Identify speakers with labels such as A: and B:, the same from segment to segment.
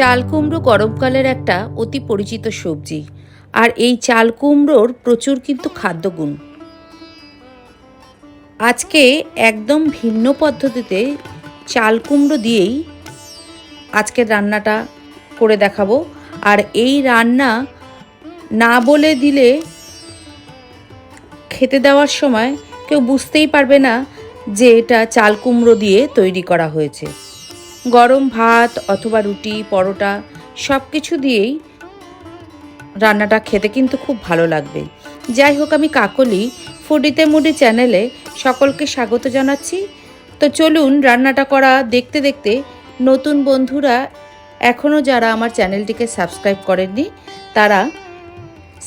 A: চাল কুমড়ো গরমকালের একটা অতি পরিচিত সবজি। আর এই চাল কুমড়োর প্রচুর কিন্তু খাদ্যগুণ। আজকে একদম ভিন্ন পদ্ধতিতে চাল কুমড়ো দিয়েই আজকের রান্নাটা করে দেখাবো। আর এই রান্না না বলে দিলে খেতে দেওয়ার সময় কেউ বুঝতেই পারবে না যে এটা চাল কুমড়ো দিয়ে তৈরি করা হয়েছে। গরম ভাত অথবা রুটি, পরোটা সব কিছু দিয়েই রান্নাটা খেতে কিন্তু খুব ভালো লাগবে। যাই হোক, আমি কাকলি ফুডিতে মুডি চ্যানেলে সকলকে স্বাগত জানাচ্ছি। তো চলুন, রান্নাটা করা দেখতে দেখতে নতুন বন্ধুরা এখনও যারা আমার চ্যানেলটিকে সাবস্ক্রাইব করেননি, তারা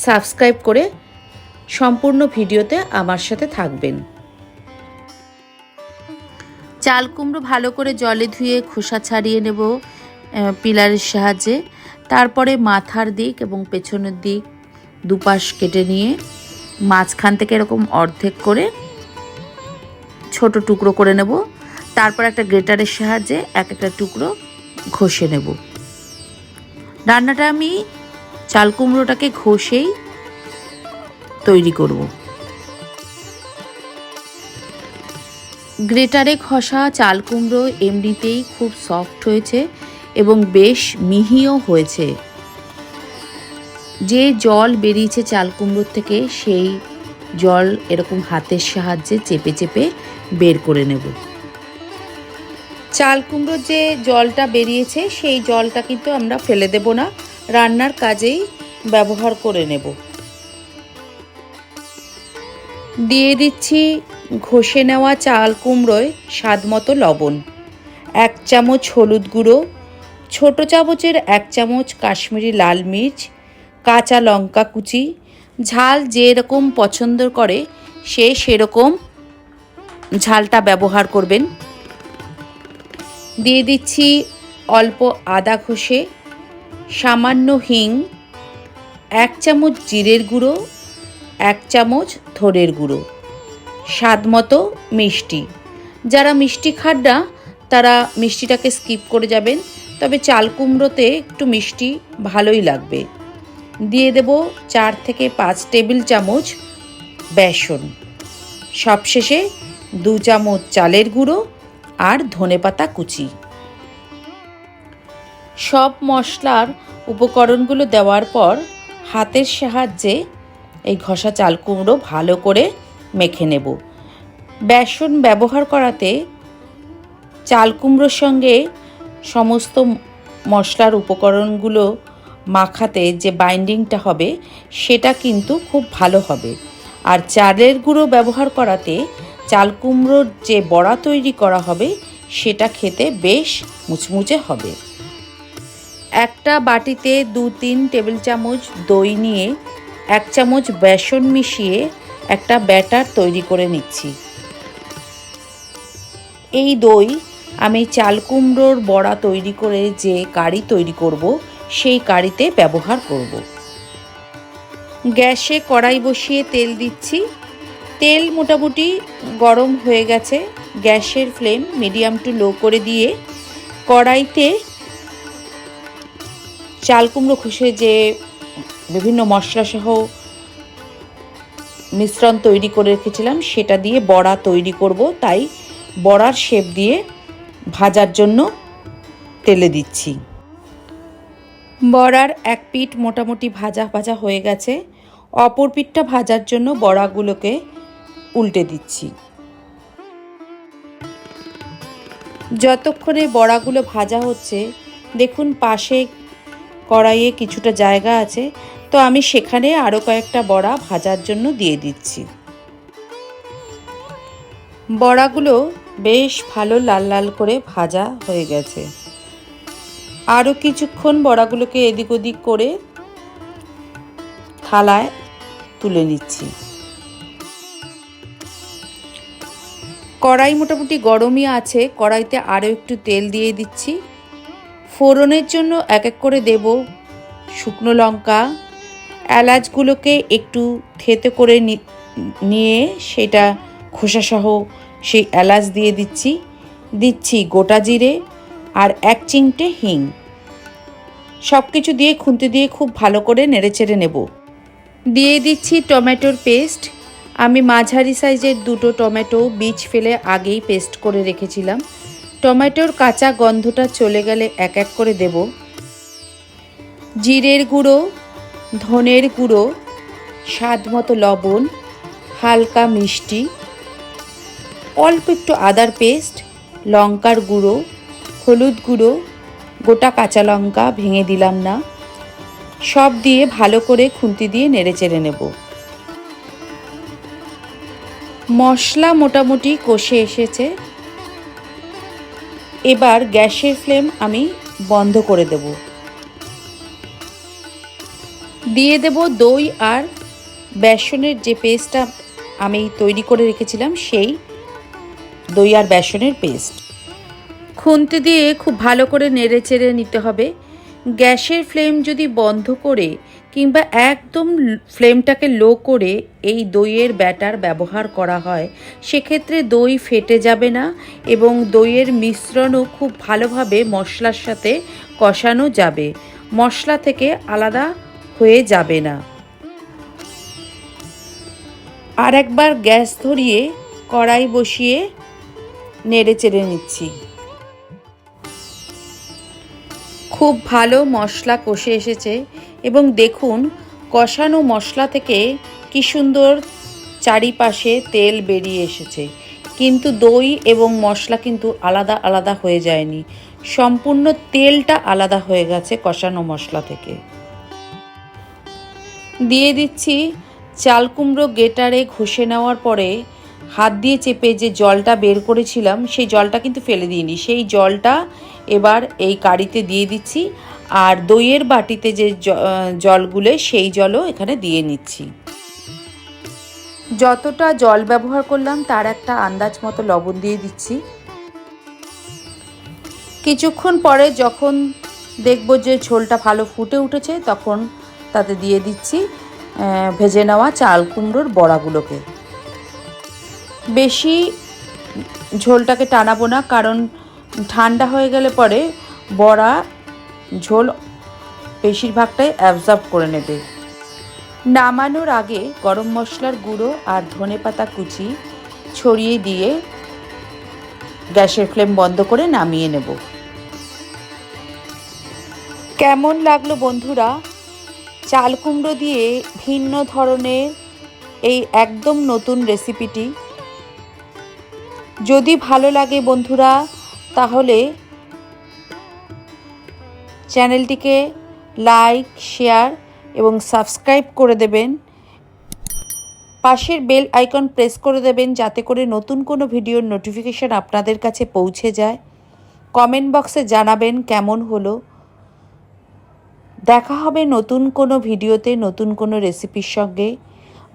A: সাবস্ক্রাইব করে সম্পূর্ণ ভিডিওতে আমার সাথে থাকবেন। চাল কুমড়ো ভালো করে জলে ধুয়ে খোসা ছাড়িয়ে নেব পিলারের সাহায্যে। তারপরে মাথার দিক এবং পেছনের দিক দুপাশ কেটে নিয়ে মাঝখান থেকে এরকম অর্ধেক করে ছোট টুকরো করে নেব। তারপর একটা গ্রেটারের সাহায্যে এক একটা টুকরো ঘষে নেব। রান্নাটা আমি চাল কুমড়োটাকে ঘষেই তৈরি করব। গ্রেটারে খসা চাল কুমড়ো এমনিতেই খুব সফট হয়েছে এবং বেশ মিহিও হয়েছে। যে জল বেরিয়েছে চাল কুমড়োর থেকে, সেই জল এরকম হাতের সাহায্যে চেপে চেপে বের করে নেব। চাল কুমড়োর যে জলটা বেরিয়েছে, সেই জলটা কিন্তু আমরা ফেলে দেব না, রান্নার কাজেই ব্যবহার করে নেব। দিয়ে দিচ্ছি ঘষে নেওয়া চাল কুমড়োয় স্বাদ মতো লবণ, এক চামচ হলুদ গুঁড়ো, ছোট চামচের এক চামচ কাশ্মীরি লাল মির্চ, কাঁচা লঙ্কা কুচি, ঝাল যেরকম পছন্দ করে সে সেরকম ঝালটা ব্যবহার করবেন। দিয়ে দিচ্ছি অল্প আদা ঘষে, সামান্য হিং, এক চামচ জিরের গুঁড়ো, এক চামচ ধরের গুঁড়ো। স্বাদ মতো মিষ্টি। যারা মিষ্টি খাড্ডা তারা মিষ্টিটাকে স্কিপ করে যাবেন, তবে চাল কুমড়োতে একটু মিষ্টি ভালোই লাগবে। দিয়ে দেব চার থেকে পাঁচ টেবিল চামচ বেসন। সবশেষে দু চামচ চালের গুঁড়ো আর ধনেপাতা কুচি। সব মশলার উপকরণগুলো দেওয়ার পর হাতের সাহায্যে এই ঘষা চাল কুমড়ো ভালো করে মেখে নেব। বেসন ব্যবহার করাতে চাল কুমড়োর সঙ্গে সমস্ত মশলার উপকরণগুলো মাখাতে যে বাইন্ডিংটা হবে, সেটা কিন্তু খুব ভালো হবে। আর চালের গুঁড়ো ব্যবহার করাতে চাল কুমড়োর যে বড়া তৈরি করা হবে, সেটা খেতে বেশ মুচমুচে হবে। একটা বাটিতে দু তিন টেবিল চামচ দই নিয়ে এক চামচ বেসন মিশিয়ে একটা ব্যাটার তৈরি করে নিচ্ছি। এই দই আমি চাল কুমড়োর বড়া তৈরি করে যে কারি তৈরি করব, সেই কারিতে ব্যবহার করব। গ্যাসে কড়াই বসিয়ে তেল দিচ্ছি। তেল মোটামুটি গরম হয়ে গেছে। গ্যাসের ফ্লেম মিডিয়াম টু লো করে দিয়ে কড়াইতে চাল কুমড়ো খসে যে বিভিন্ন মশলাসহ মিশ্রণ তৈরি করে রেখেছিলাম, সেটা দিয়ে বড়া তৈরি করব। তাই বড়ার শেপ দিয়ে ভাজার জন্য তেলে দিচ্ছি। বড়ার এক পিঠ মোটামুটি ভাজা ভাজা হয়ে গেছে। অপর পিঠটা ভাজার জন্য বড়াগুলোকে উল্টে দিচ্ছি। যতক্ষণে বড়াগুলো ভাজা হচ্ছে, দেখুন পাশে কড়াইয়ে কিছুটা জায়গা আছে। তো আমি সেখানে আরও কয়েকটা বড়া ভাজার জন্য দিয়ে দিচ্ছি। বড়াগুলো বেশ ভালো লাল লাল করে ভাজা হয়ে গেছে। আরও কিছুক্ষণ বড়াগুলোকে এদিক ওদিক করে থালায় তুলে নিচ্ছি। কড়াই মোটামুটি গরমই আছে, কড়াইতে আরও একটু তেল দিয়ে দিচ্ছি। ফোড়নের জন্য এক এক করে দেব শুকনো লঙ্কা এলাচগুলোকে একটু থেতে করে নিয়ে সেটা খোসাসহ সেই এলাচ দিয়ে দিচ্ছি। দিচ্ছি গোটা জিরে আর এক চিমটে হিং। সব কিছু দিয়ে খুন্তি দিয়ে খুব ভালো করে নেড়েচেড়ে নেব। দিয়ে দিচ্ছি টমেটোর পেস্ট। আমি মাঝারি সাইজের দুটো টমেটো বীজ ফেলে আগেই পেস্ট করে রেখেছিলাম। টমেটোর কাঁচা গন্ধটা চলে গেলে এক এক করে দেব। জিরের গুঁড়ো ধনের গুঁড়ো স্বাদ মতো লবণ, হালকা মিষ্টি, অল্প একটু আদার পেস্ট, লঙ্কার গুঁড়ো, হলুদ গুঁড়ো, গোটা কাঁচা লঙ্কা ভেঙে দিলাম না। সব দিয়ে ভালো করে খুন্তি দিয়ে নেড়ে চেড়ে নেব। মশলা মোটামুটি কষে এসেছে। এবার গ্যাসের ফ্লেম আমি বন্ধ করে দেব। দিয়ে দেব দই আর বেসনের যে পেস্টটা আমি তৈরি করে রেখেছিলাম, সেই দই আর বেসনের পেস্ট। খুন্তি দিয়ে খুব ভালো করে নেড়ে চেড়ে নিতে হবে। গ্যাসের ফ্লেম যদি বন্ধ করে কিংবা একদম ফ্লেমটাকে লো করে এই দইয়ের ব্যাটার ব্যবহার করা হয়, সেক্ষেত্রে দই ফেটে যাবে না এবং দইয়ের মিশ্রণও খুব ভালোভাবে মশলার সাথে কষানো যাবে। মশলা থেকে আলাদা হয়ে যাবে না। আর একবার গ্যাস ধরিয়ে কড়াই বসিয়ে নেড়ে চেড়ে নিচ্ছি। খুব ভালো মশলা কষে এসেছে এবং দেখুন কষানো মশলা থেকে কি সুন্দর চারিপাশে তেল বেরিয়ে এসেছে। কিন্তু দই এবং মশলা কিন্তু আলাদা আলাদা হয়ে যায়নি। সম্পূর্ণ তেলটা আলাদা হয়ে গেছে কষানো মশলা থেকে। দিয়ে দিচ্ছি। চাল কুমড়ো গেটারে ঘষে নেওয়ার পরে হাত দিয়ে চেপে যে জলটা বের করেছিলাম, সেই জলটা কিন্তু ফেলে দিইনি। সেই জলটা এবার এই কারিতে দিয়ে দিচ্ছি আর দইয়ের বাটিতে যে জলগুলো, সেই জলও এখানে দিয়ে নিচ্ছি। যতটা জল ব্যবহার করলাম, তার একটা আন্দাজ মতো লবণ দিয়ে দিচ্ছি। কিছুক্ষণ পরে যখন দেখব যে ঝোলটা ভালো ফুটে উঠেছে, তখন তাতে দিয়ে দিচ্ছি ভেজে নেওয়া চাল কুমড়োর বড়াগুলোকে। বেশি ঝোলটাকে টানাবো না, কারণ ঠান্ডা হয়ে গেলে পরে বড়া ঝোল বেশিরভাগটাই অ্যাবজর্ব করে নেবে। নামানোর আগে গরম মশলার গুঁড়ো আর ধনে পাতা কুচি ছড়িয়ে দিয়ে গ্যাসের ফ্লেম বন্ধ করে নামিয়ে নেব। কেমন লাগল বন্ধুরা? চাল কুমড়ো দিয়ে ভিন্ন ধরনের এই একদম নতুন রেসিপিটি। যদি ভালো লাগে বন্ধুরা, তাহলে চ্যানেলটিকে লাইক, শেয়ার এবং সাবস্ক্রাইব করে দেবেন। পাশের বেল আইকন প্রেস করে দেবেন যাতে করে নতুন কোনো ভিডিওর নোটিফিকেশান আপনাদের কাছে পৌঁছে যায়। কমেন্ট বক্সে জানাবেন কেমন হলো। দেখা হবে নতুন কোনো ভিডিওতে, নতুন কোনো রেসিপির সঙ্গে।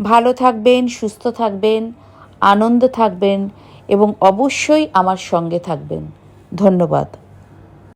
A: ভালো থাকবেন, সুস্থ থাকবেন, আনন্দ থাকবেন এবং অবশ্যই আমার সঙ্গে থাকবেন। ধন্যবাদ।